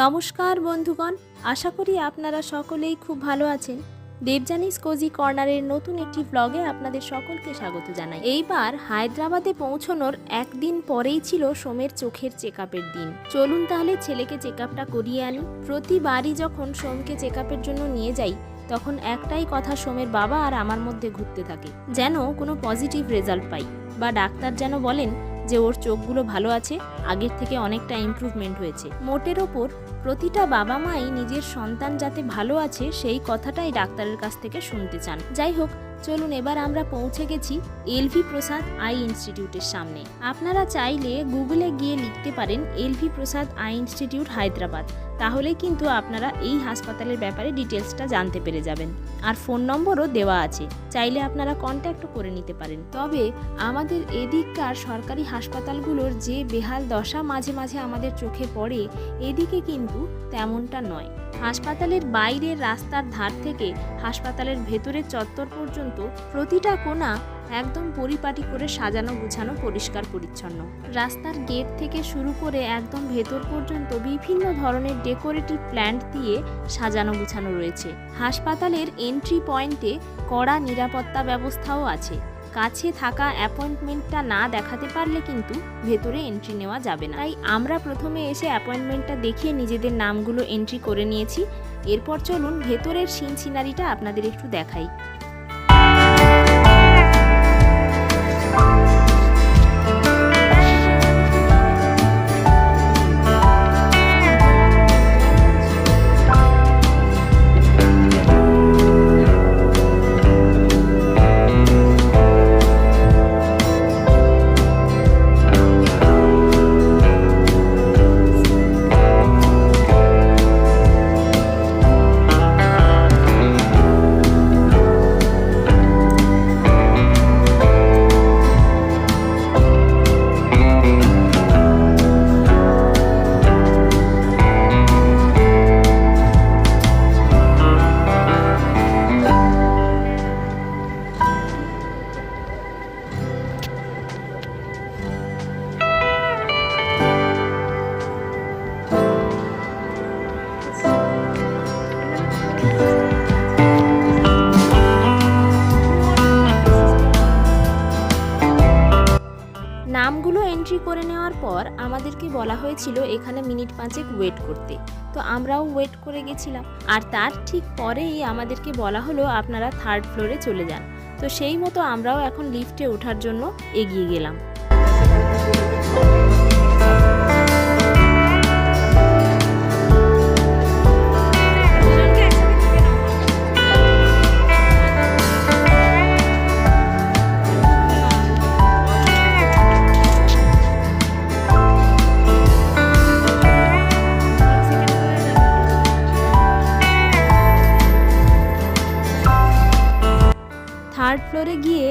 নমস্কার বন্ধুগণ, আশা করি আপনারা সকলেই খুব ভালো আছেন। দেবজানিস কোজি কর্নারের নতুন একটি ব্লগে আপনাদের সকলকে স্বাগত জানাই। এইবার হায়দ্রাবাদে পৌঁছানোর একদিন পরেই ছিল সোমের চোখের চেক দিন। চলুন তাহলে ছেলেকে চেক করিয়ে আনি। প্রতিবারই যখন সোমকে চেক জন্য নিয়ে যাই, তখন একটাই কথা সোমের বাবা আর আমার মধ্যে ঘুরতে থাকে। যেন কোনো পজিটিভ রেজাল্ট পাই বা ডাক্তার যেন বলেন যে ওর চোখগুলো ভালো আছে, আগের থেকে অনেকটা ইম্প্রুভমেন্ট হয়েছে। মোটের ওপর প্রতিটা বাবা মাই নিজের সন্তান যাতে ভালো আছে, সেই কথাটাই ডাক্তারের কাছ থেকে শুনতে চান। যাই হোক চলুন এবার আমরা পৌঁছে গেছি এলভি প্রসাদ আই ইনস্টিটিউটের সামনে। আপনারা চাইলে গুগলে গিয়ে লিখতে পারেন LV Prasad eye institute Hyderabad. তাহলে কিন্তু আপনারা এই হাসপাতালের ব্যাপারে ডিটেলসটা জানতে পেরে যাবেন। আর ফোন নম্বরও দেওয়া আছে, চাইলে আপনারা কন্ট্যাক্টও করে নিতে পারেন। তবে আমাদের এদিককার সরকারি হাসপাতালগুলোর যে বেহাল দশা মাঝে মাঝে আমাদের চোখে পড়ে, এদিকে কিন্তু তেমনটা নয়। হাসপাতালের বাইরের রাস্তার ধার থেকে হাসপাতালের ভেতরের চত্বর পর্যন্ত প্রতিটা কোণা একদম পরিপাটি করে সাজানো, গুছানো, পরিষ্কার, পরিচ্ছন্ন। রাস্তার গেট থেকে শুরু করে একদম ভেতর পর্যন্ত বিভিন্ন ধরনের ডেকোরেটিভ প্ল্যান্ট দিয়ে সাজানো, গুছানো রয়েছে। হাসপাতালের এন্ট্রি পয়েন্টে কড়া নিরাপত্তা ব্যবস্থাও আছে। কাছে থাকা অ্যাপয়েন্টমেন্টটা না দেখাতে পারলে কিন্তু ভেতরে এন্ট্রি নেওয়া যাবে না। তাই আমরা প্রথমে এসে অ্যাপয়েন্টমেন্টটা দেখিয়ে নিজেদের নামগুলো এন্ট্রি করে নিয়েছি। এরপর চলুন ভেতরের সিন সিনারিটা আপনাদের একটু দেখাই। এন্ট্রি করে নেওয়ার পর আমাদেরকে বলা হয়েছিল এখানে মিনিট পাঁচেক ওয়েট করতে। তো আমরাও ওয়েট করে গেছিলাম। আর তার ঠিক পরেই আমাদেরকে বলা হলো আপনারা থার্ড ফ্লোরে চলে যান। তো সেই মতো আমরাও এখন লিফটে ওঠার জন্য এগিয়ে গেলাম।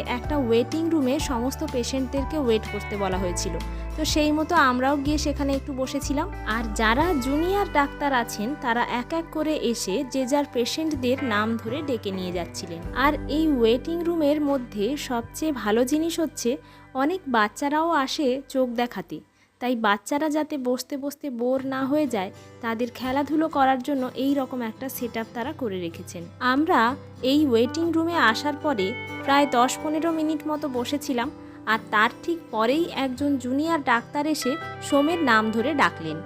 একটা ওয়েটিং রুমে সমস্ত পেশেন্টদেরকে ওয়েট করতে বলা হয়েছিল। তো সেই মতো আমরাও গিয়ে সেখানে একটু বসেছিলাম। আর যারা জুনিয়র ডাক্তার আছেন, তারা এক এক করে এসে যে যার পেশেন্টদের নাম ধরে ডেকে নিয়ে যাচ্ছিলেন। আর এই ওয়েটিং রুমের মধ্যে সবচেয়ে ভালো জিনিস হচ্ছে, অনেক বাচ্চারাও আসে চোখ দেখাতে। তাই বাচ্চারা যাতে বসতে বসতে বোর না হয়ে যায়, তাদের খেলাধুলো করার জন্য এই রকম একটা সেট তারা করে রেখেছেন। আমরা এই ওয়েটিং রুমে আসার পরে প্রায় দশ পনেরো মিনিট মতো বসেছিলাম আর তার ঠিক পরেই একজন জুনিয়র ডাক্তার এসে সোমের নাম ধরে ডাকলেন।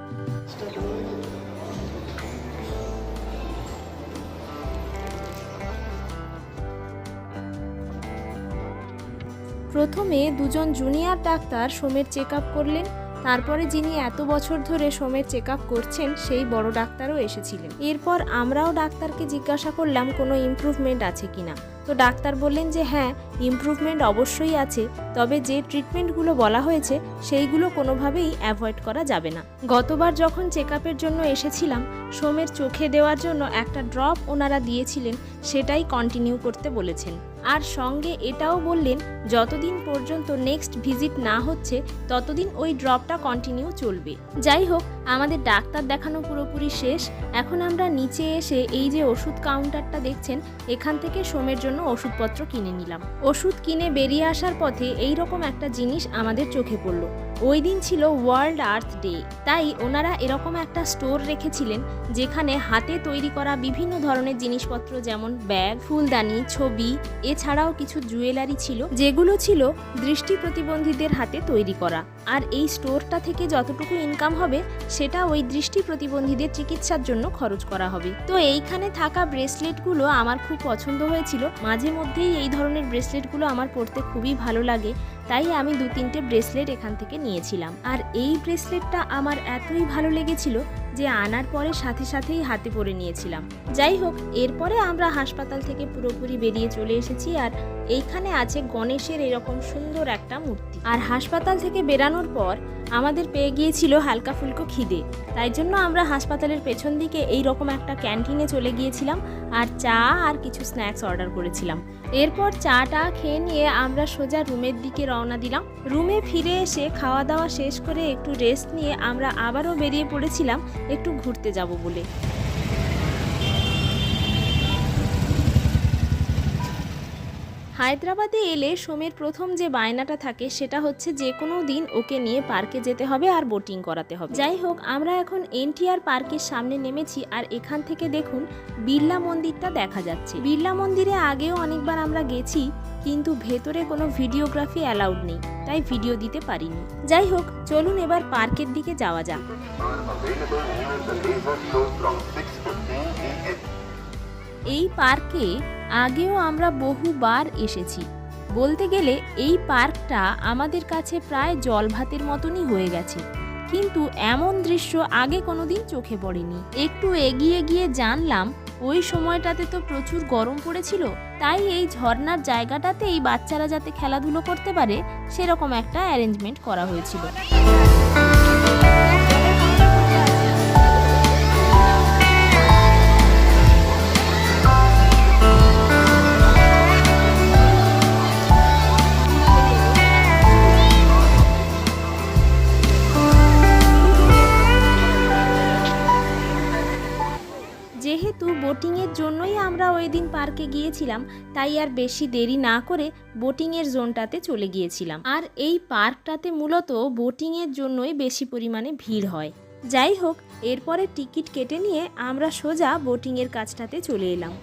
প্রথমে দুজন জুনিয়র ডাক্তার সোমের চেক করলেন তারপরে যিনি এত বছর ধরে সোমের চেক আপ করছেন, সেই বড় ডাক্তারও এসেছিলেন। এরপর আমরাও ডাক্তারকে জিজ্ঞাসা করলাম, কোনো ইমপ্রুভমেন্ট আছে কিনা? তো ডাক্তার বললেন যে হ্যাঁ ইমপ্রুভমেন্ট অবশ্যই আছে, তবে যে ট্রিটমেন্টগুলো বলা হয়েছে, সেইগুলো কোনোভাবেই অ্যাভয়েড করা যাবে না। গতবার যখন চেক জন্য এসেছিলাম, সোমের চোখে দেওয়ার জন্য একটা ড্রপ ওনারা দিয়েছিলেন, সেটাই কন্টিনিউ করতে বলেছেন। আর সঙ্গে এটাও বললেন, যতদিন পর্যন্ত নেক্সট ভিজিট না হচ্ছে, ততদিন ওই ড্রপটা কন্টিনিউ চলবে। যাই হোক, আমাদের ডাক্তার দেখানো পুরোপুরি শেষ। এখন আমরা নিচে এসে এই যে ওষুধ কাউন্টারটা দেখছেন, এখান থেকে সোমের জন্য ওষুধপত্র কিনে নিলাম। ওষুধ কিনে বেরিয়ে আসার পথে এই রকম একটা জিনিস আমাদের চোখে পড়ল। ওই দিন ছিল ওয়ার্ল্ড আর্থ ডে, তাই ওনারা এরকম একটা স্টোর রেখেছিলেন যেখানে হাতে তৈরি করা বিভিন্ন ধরনের জিনিসপত্র যেমন ব্যাগ, ফুলদানি, ছবি, এছাড়াও কিছু জুয়েলারি ছিল যেগুলো ছিল দৃষ্টি প্রতিবন্ধীদের হাতে তৈরি করা। আর এই স্টোরটা থেকে যতটুকু ইনকাম হবে, সেটা ওই দৃষ্টি প্রতিবন্ধীদের চিকিৎসার জন্য খরচ করা হবে। তো এইখানে থাকা ব্রেসলেটগুলো আমার খুব পছন্দ হয়েছিল। মাঝে মধ্যেই এই ধরনের ব্রেসলেটগুলো আমার পরতে খুবই ভালো লাগে। তাই আমি দু তিনটে ব্রেসলেট এখান থেকে নিয়েছিলাম। আর এই ব্রেসলেটটা আমার এতই ভালো লেগেছিল যে আনার পরে সাথে সাথেই হাতে পরে নিয়েছিলাম। যাই হোক, এরপরে আমরা হাসপাতাল থেকে পুরোপুরি বেরিয়ে চলে এসেছি আর এইখানে আছে গণেশের এরকম সুন্দর একটা মূর্তি। আর হাসপাতাল থেকে বেরানোর পর আমাদের পেয়ে গিয়েছিল হালকা ফুলকো খিদে। তাই জন্য আমরা হাসপাতালের পেছন দিকে এই রকম একটা ক্যান্টিনে চলে গিয়েছিলাম আর চা আর কিছু স্ন্যাক্স অর্ডার করেছিলাম। এরপর চাটা খেয়ে নিয়ে আমরা সোজা রুমের দিকে রওনা দিলাম। রুমে ফিরে এসে খাওয়া দাওয়া শেষ করে একটু রেস্ট নিয়ে আমরা আবারও বেরিয়ে পড়েছিলাম একটু ঘুরতে যাব বলে। হায়দ্রাবাদে এলে সোমের প্রথম যে বায়নাটা থাকে সেটা হচ্ছে যে কোনো দিন ওকে নিয়ে পার্কে যেতে হবে আর বোটিং করাতে হবে। যাই হোক, আমরা এখন এনটিআর পার্কের সামনে নেমেছি আর এখান থেকে দেখুন বিড়লা মন্দিরটা দেখা যাচ্ছে। বিড়লা মন্দিরে আগেও অনেকবার আমরা গেছি কিন্তু ভেতরে কোনো ভিডিওগ্রাফি অ্যালাউড নেই, তাই ভিডিও দিতে পারিনি। যাই হোক, চলুন এবার পার্কের দিকে যাওয়া যাক। available near the laser show from 6:15 a.m. এই পার্কে আগেও আমরা বহুবার এসেছি। বলতে গেলে এই পার্কটা আমাদের কাছে প্রায় জলভাতের মতনই হয়ে গেছে। কিন্তু এমন দৃশ্য আগে কোনোদিন চোখে পড়েনি। একটু এগিয়ে গিয়ে জানলাম, ওই সময়টাতে তো প্রচুর গরম পড়েছিল। তাই এই ঝর্নার জায়গাটাতে এই বাচ্চারা যাতে খেলাধুলো করতে পারে, সেরকম একটা অ্যারেঞ্জমেন্ট করা হয়েছিল। বোটিংয়ের জন্যই আমরা ওই দিন পার্কে গিয়েছিলাম, তাই আর বেশি দেরি না করে বোটিংয়ের জোনটাতে চলে গিয়েছিলাম। আর এই পার্কটাতে মূলত বোটিংয়ের জন্যই বেশি পরিমাণে ভিড় হয়। যাই হোক, এরপরে টিকিট কেটে নিয়ে আমরা সোজা বোটিংয়ের কাজটাতে চলে এলাম।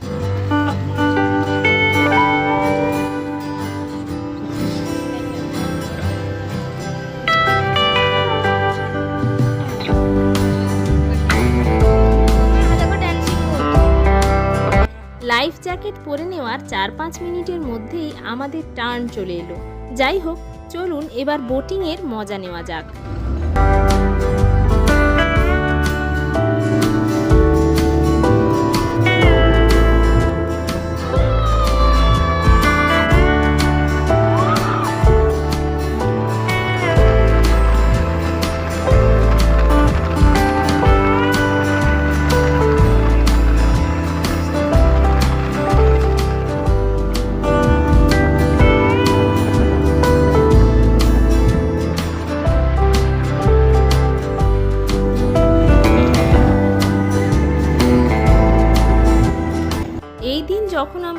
লাইফ জ্যাকেট পরে নেওয়ার চার পাঁচ মিনিটের মধ্যেই আমাদের টার্ন চলে এলো। যাই হোক, চলুন এবার বোটিংয়ের মজা নেওয়া যাক।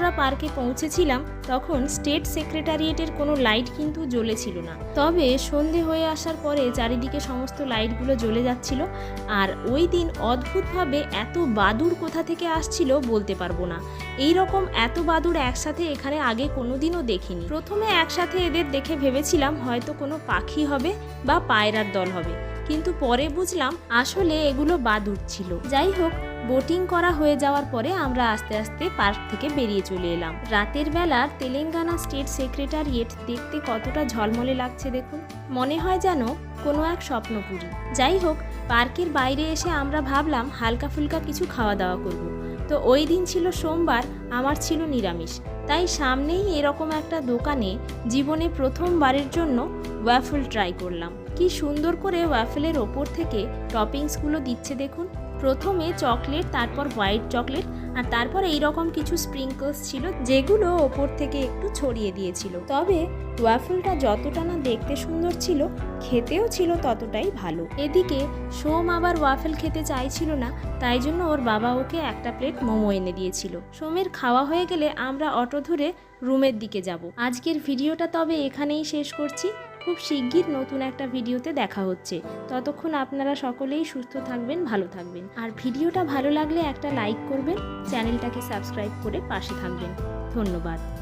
আমরা পার্কে পৌঁছেছিলাম, তখন স্টেট সেক্রেটারিয়েটের কোনো লাইট কিন্তু জ্বলেছিল না। তবে সন্ধে হয়ে আসার পরে চারিদিকে সমস্ত লাইটগুলো জ্বলে যাচ্ছিল, আর ওই দিন অদ্ভুতভাবে এত বাদুড় কোথা থেকে আসছিল বলতে পারব না। এই রকম এত বাদুড় একসাথে এখানে আগে কোনোদিনও দেখিনি। প্রথমে একসাথে এদের দেখে ভেবেছিলাম হয়তো কোনো পাখি হবে বা পায়রার দল হবে, কিন্তু পরে বুঝলাম আসলে এগুলো বাদুড় ছিল। যাই হোক বোটিং করা হয়ে যাওয়ার পরে আমরা আস্তে আস্তে পার্ক থেকে বেরিয়ে চলে এলাম। রাতের বেলার তেলেঙ্গানা স্টেট সেক্রেটারিয়েট দেখতে কতটা ঝলমলে লাগছে দেখুন। মনে হয় যেন কোনো এক স্বপ্নপুরী। যাই হোক, পার্কের বাইরে এসে আমরা ভাবলাম হালকা ফুলকা কিছু খাওয়া দাওয়া করব। তো ওই দিন ছিল সোমবার, আমার ছিল নিরামিষ। তাই সামনেই এরকম একটা দোকানে জীবনে প্রথমবারের জন্য ওয়াফেল ট্রাই করলাম। কি সুন্দর করে ওয়াফেলের ওপর থেকে টপিংসগুলো দিচ্ছে দেখুন। প্রথমে চকলেট তারপর হোয়াইট চকলেট আর তারপর এই রকম কিছু স্প্রিঙ্কলস ছিল যেগুলো ওপর থেকে একটু ছড়িয়ে দিয়েছিল। তবে ওয়াফেলটা যতটা না দেখতে সুন্দর ছিল, খেতেও ছিল ততটাই ভালো। এদিকে সোম আবার ওয়াফেল খেতে চাইছিল না, তাই জন্য ওর বাবা ওকে একটা প্লেট মোমো এনে দিয়েছিল। সোমের খাওয়া হয়ে গেলে আমরা অটো ধরে রুমের দিকে যাব। আজকের ভিডিওটা তবে এখানেই শেষ করছি। খুব শিগগির নতুন একটা ভিডিওতে দেখা হচ্ছে। ততক্ষণ আপনারা সকলেই সুস্থ থাকবেন, ভালো থাকবেন। আর ভিডিওটা ভালো লাগলে একটা লাইক করবেন, চ্যানেলটাকে সাবস্ক্রাইব করে পাশে থাকবেন। ধন্যবাদ।